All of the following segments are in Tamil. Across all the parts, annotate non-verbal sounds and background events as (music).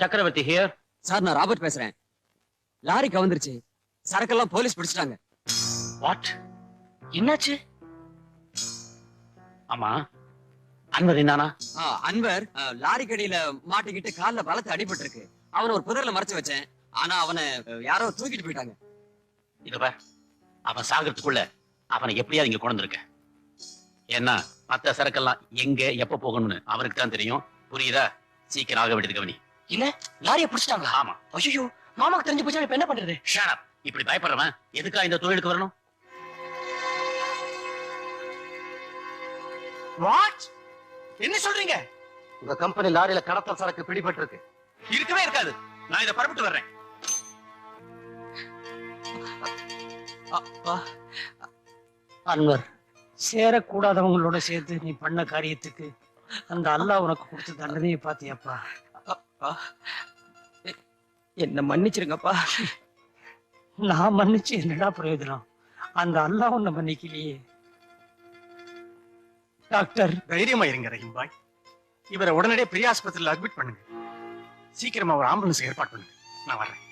சக்கரவர்த்தி ஹியர் சார் நான் ராபர்ட் பேசுறேன். லாரி கவுந்துருச்சு. சரக்கெல்லாம் போலீஸ் பிடிச்சிட்டாங்க. வாட் என்னாச்சு? ஆமா அன்வர் என்னானா அன்வர் லாரி கடியில மாட்டிக்கிட்டு கால்ல பலத்து அடிபட்டு இருக்கு அவனை ஒரு புதர்ல மறைச்சு வச்சேன். ஆனா அவனை யாரோ தூக்கிட்டு போயிட்டாங்க. இத பார் அவன் சாகிறதுக்குள்ள அவனை எப்படியாவது இங்க கொண்டு வந்திருக்க ஏன்னா மத்த சரக்கெல்லாம் எங்க எப்ப போகணும்னு அவனுக்கு தான் தெரியும். புரியுதா? சீக்கிரம் ஆக வேண்டியது கவனி. இல்ல லாரிய புடிச்சிட்டாங்களா? ஆமா. ஐயோ மாமாக்கு தெரிஞ்சு போச்சா இப்ப என்ன பண்றது? Up. இப்படி பயப்படுறவன் எதுக்கா இந்த தொழிலுக்கு வரணும்? வாட் என்ன சொல்றீங்க? உங்க கம்பெனி லாரியில கடத்தல் சரக்கு பிடிபட்டு இருக்கு இருக்கவே இருக்காது. நான் இதை பரப்பிட்டு வர்றேன். அன்வர். சேரக்கூடாதவங்களோட சேர்த்து நீ பண்ண காரியத்துக்கு அந்த அல்லாஹ் உனக்கு கொடுத்த தண்டனையை பாத்தியாப்பா என்ன மன்னிச்சிருங்கப்பா. நான் மன்னிச்சு என்னடா பிரயோஜனம்? அந்த அல்லாஹ் உன்னை மன்னிக்கலையே. டாக்டர். தைரியமா இருங்க ரஹீம்பாய். இவரை உடனடியே பெரிய ஆஸ்பத்திரியில அட்மிட் பண்ணுங்க. சீக்கிரமா ஒரு ஆம்புலன்ஸ் ஏற்பாடு பண்ணுங்க. நான் வரேன்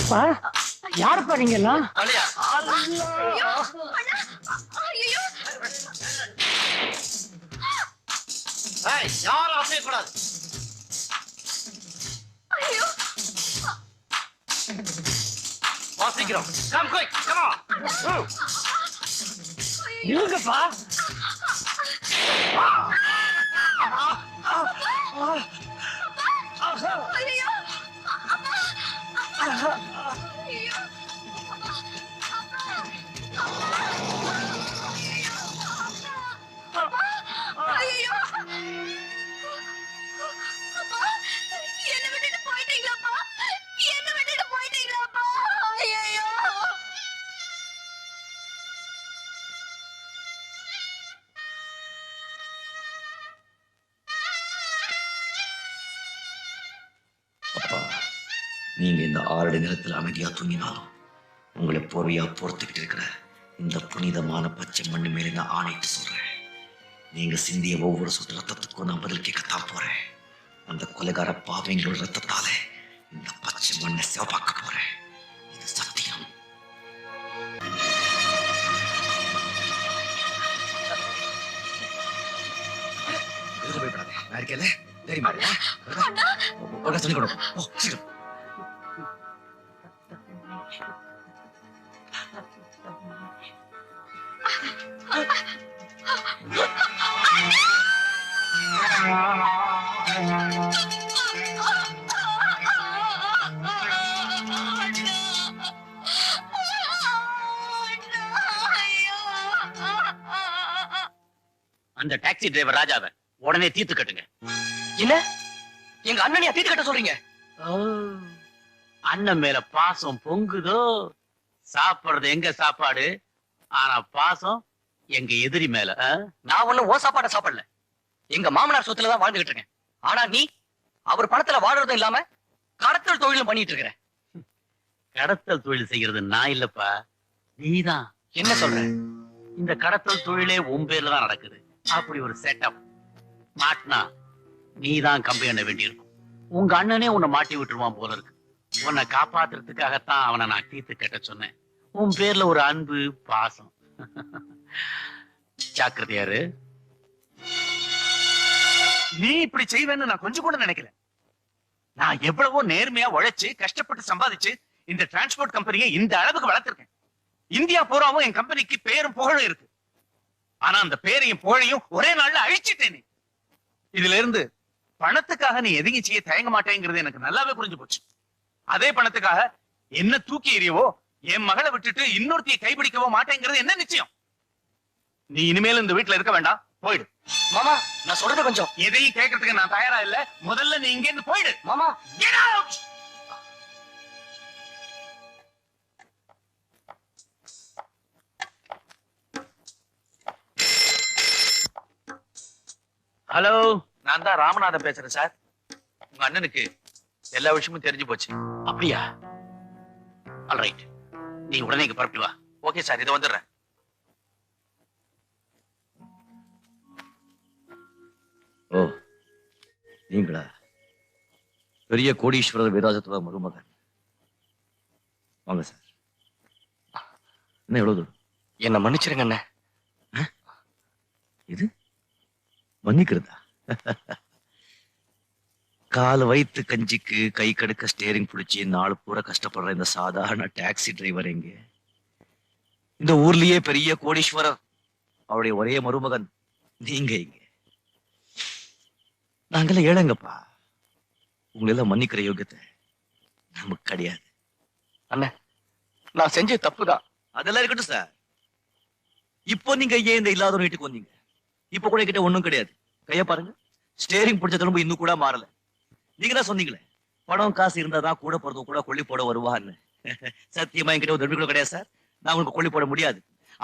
இருப்பா? யாருப்பா நீங்க எல்லாம் யாரும் அசையக்கூடாது வா சீக்கிரம். கம் குயிக் கம் ஆன் இருங்கப்பா. என்ன நீங்க இந்த ஆறடி நிலத்தில் அமைதியா தூங்கினாலும் உங்களை போர்வையா பொறுத்துக்கிட்டு இருக்கிற இந்த புனிதமான பச்சை மண்ணு மேலே நான் ஆணையிட்டு சொல்றேன். நீங்க சிந்திய ஒவ்வொரு சொட்டு ரத்தத்துக்கும் நான் பதில் கேட்கத்தான் போறேன். அந்த கொலைகார பாவைங்களோட ரத்தத்தால இந்த பச்சை மண்ணை சிவப்பாக்க போறேன். இது சத்தியம். பயப்படாத நான் இருக்கேன்ல? தெரியுமா? சொல்லிக் கொடுப்போம். ஓ சீக்கிரம். அந்த டாக்ஸி டிரைவர் ராஜாவை உடனே தீர்த்து கட்டுங்க. என்ன? எங்க அண்ணனையா தீர்த்து கட்ட சொல்றீங்க? அண்ணன் மேல பாசம் பொங்குதோ? சாப்பிடுறது எங்க சாப்பாடு? ஆனா பாசம் எங்க எதிரி மேல? நான் ஒண்ணும் ஓ சாப்பாட சாப்பிடல. எங்க மாமனார் சொத்துல தான் வாழ்ந்துகிட்டு இருக்கேன். ஆனா நீ அவர் பணத்துல வாழறதும் இல்லாம கடத்தல் தொழிலும் பண்ணிட்டு இருக்கிற. கடத்தல் தொழில் செய்யறது நான் இல்லப்பா நீதான். என்ன சொல்ற? இந்த கடத்தல் தொழிலே உன் பேர்ல தான் நடக்குது. அப்படி ஒரு செட்டப் மாட்டினா நீதான் கம்பி எண்ண வேண்டியிருக்கும். உங்க அண்ணனே உன்னை மாட்டி விட்டுருவான் போல இருக்கு. உன்னை காப்பாத்துறதுக்காகத்தான் அவனை நான் தீர்த்து கட்ட சொன்னேன். உன் பேர்ல ஒரு அன்பு பாசம். (laughs) ஜாக்கிரதையாரு நீ இப்படி செய்வேன்னு நான் கொஞ்சம் கூட நினைக்கல. நான் எவ்வளவோ நேர்மையா உழைச்சு கஷ்டப்பட்டு சம்பாதிச்சு இந்த டிரான்ஸ்போர்ட் கம்பெனியை இந்த அளவுக்கு வளர்த்திருக்கேன். இந்தியா பூராவும் என் கம்பெனிக்கு பேரும் புகழும் இருக்கு. ஆனா அந்த பேரையும் புகழையும் ஒரே நாள்ல அழிச்சிட்டேனே. இதுல இருந்து பணத்துக்காக நீ எதையும் செய்ய தயங்க மாட்டேங்கிறது எனக்கு நல்லாவே புரிஞ்சு போச்சு. அதே பணத்துக்காக என்ன தூக்கி எறியவோ என் மகளை விட்டுட்டு இன்னொருத்தையை கைப்பிடிக்கவோ மாட்டேங்கிறது என்ன நிச்சயம்? நீ இனிமேல் இந்த வீட்டுல இருக்க வேண்டாம். போயிடு. மாமா நான் சொல்றது கொஞ்சம். எதையும் கேட்கறதுக்கு நான் தயாரா இல்ல. முதல்ல நீ இங்க இருந்து போயிடு. மாமா out! ஹலோ. நான் தான் ராமநாதன் பேசுறேன் சார். உங்க அண்ணனுக்கு எல்லா விஷயமும் தெரிஞ்சு போச்சு. அப்படியா? ஆல்ரைட் நீ உடனே இங்க புறப்பட்டு வா. Okay sir. இதை வந்துடுறேன். ஓ நீங்களா? பெரிய கோடீஸ்வரர் வீராஜத்தோட மருமகன். வாங்க சார். என்ன எவ்வளவு தூரம்? என்ன மன்னிச்சிருங்க அண்ணே. இது? மன்னிக்கிறதா? கால் வயிற்று கஞ்சிக்கு கை கடுக்க ஸ்டேரிங் பிடிச்சி நாலு பூரா கஷ்டப்படுற இந்த சாதாரண டாக்ஸி டிரைவர் எங்க? இந்த ஊர்லயே பெரிய கோடீஸ்வரர். அவருடைய ஒரே மருமகன். நீங்க இங்க நாங்கெல்லாம் ஏழைங்கப்பா. உங்களை எல்லாம் மன்னிக்கிற யோகியத்தை நமக்கு கிடையாது. நான் செஞ்ச தப்பு தான் அதெல்லாம் இருக்கட்டும் சார். இப்போ நீங்க ஏன் இந்த இல்லாத வீட்டுக்கு வந்தீங்க? இப்போ கூட கிட்ட ஒண்ணும் கிடையாது. கைய பாருங்க. ஸ்டேரிங் பிடிச்ச திரும்ப இன்னும் கூட மாறல. நீங்க தான் சொன்னீங்களே பணம் காசு இருந்தாதான் கூட போறது கூட கொல்லி போட வருவான்னு சத்தியமா என்கிட்ட ஒரு கூட கிடையாது சார். நான் உங்களுக்கு கொல்லி போட முடியாது.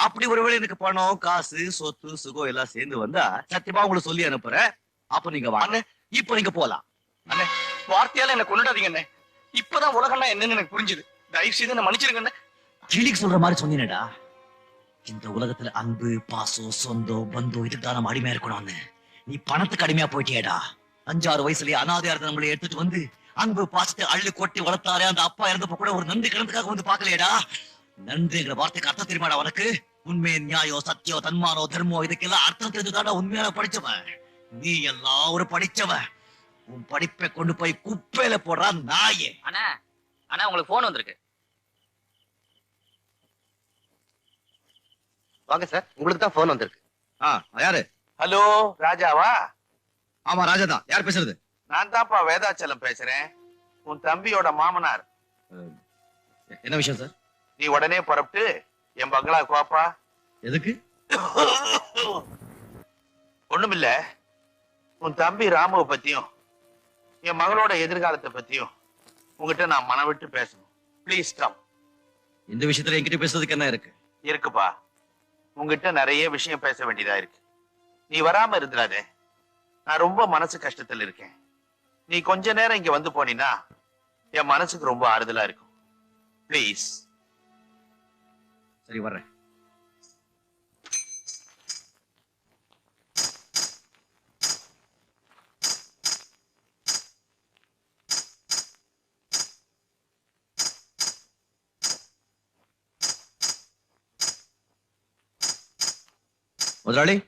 அப்படி ஒருவேளை எனக்கு பணம் காசு சொத்து சுகம் எல்லாம் சேர்ந்து வந்தா சத்தியமா உங்களுக்கு சொல்லி அனுப்புறேன். அப்ப நீங்க வாங்க. இப்போ நீங்க போலாம். வார்த்தையால என்ன கொண்டுடாதீங்க அண்ணே. இப்பதான் உலகம்னா என்னன்னு எனக்கு புரிஞ்சுது. தயவு செய்து என்ன மன்னிச்சிருங்க அண்ணே கிளிக்கு சொல்ற மாதிரி சொன்னீனடா. இந்த உலகத்துல அன்பு பாசம் சொந்தம் பந்தம் இதுக்கு தான் நம்ம அடிமையா இருக்கணும்னு நீ பணத்துக்கு அடிமையா போயிட்டியேடா. அஞ்சாறு வயசுலயே அனாதையா இருந்த நம்மளை எடுத்துட்டு வந்து அன்பு பாசத்தை அள்ளி கொட்டி வளர்த்தாரே அந்த அப்பா இறந்தப்ப கூட ஒரு நன்றி கடனுக்காக வந்து பாக்கலையேடா நன்றிங்கிற வார்த்தைக்கு அர்த்தம் தெரியுமாடா உனக்கு? உண்மை நியாயம் சத்தியம் தன்மானம் தர்மம் இதுக்கெல்லாம் அர்த்தம் தெரிஞ்சுதாடா உண்மையான படிச்சவன். நீ எல்லாம் ஒரு படிச்சவன் உன் படிப்பை கொண்டு போய் குப்பையில போடுறா நாயே. அண்ணா அண்ணா உங்களுக்கு போன் வந்திருக்கு. வாங்க சார் உங்களுக்கு தான் போன் வந்திருக்கு. ஆ யாரு? ஹலோ ராஜாவா? ஆமா ராஜா தான். யார் பேசுறது? நான் தான்ப்பா வேதாச்சலம் பேசுறேன். உன் தம்பியோட மாமனார். என்ன விஷயம் சார்? நீ உடனே புறப்பட்டு என் பங்களாக்கு வாப்பா எதுக்கு? ஒண்ணுமில்ல. உன் தம்பி ராமுவ பத்தியும் என் மகளோட எதிர்காலத்தை பத்தியும் உங்ககிட்ட நான் மனம் விட்டு பேசணும். ப்ளீஸ் கம் இந்த விஷயத்துல என்கிட்ட பேசுறதுக்கு என்ன இருக்கு? இருக்குப்பா. உங்ககிட்ட நிறைய விஷயம் பேச வேண்டியதா இருக்கு. நீ வராம இருந்துடாதே. நான் ரொம்ப மனசு கஷ்டத்துல இருக்கேன். நீ கொஞ்ச நேரம் இங்க வந்து போனீன்னா என் மனசுக்கு ரொம்ப ஆறுதலா இருக்கும். ப்ளீஸ் சரி வர்றேன். முதலாளி.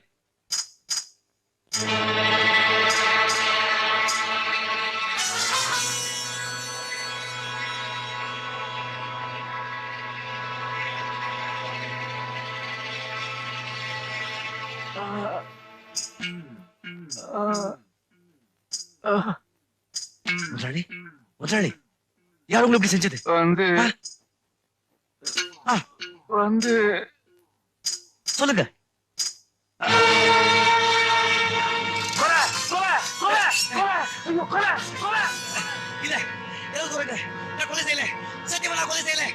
முதலாளி முதலாளி. யார் உங்களுக்கு செஞ்சது? வந்து. வந்து சொல்லுங்க. இல்ல ஏதோ சொல்லுங்க நான் கொலை செய்யல சத்தியமா நான் கொலை செய்யல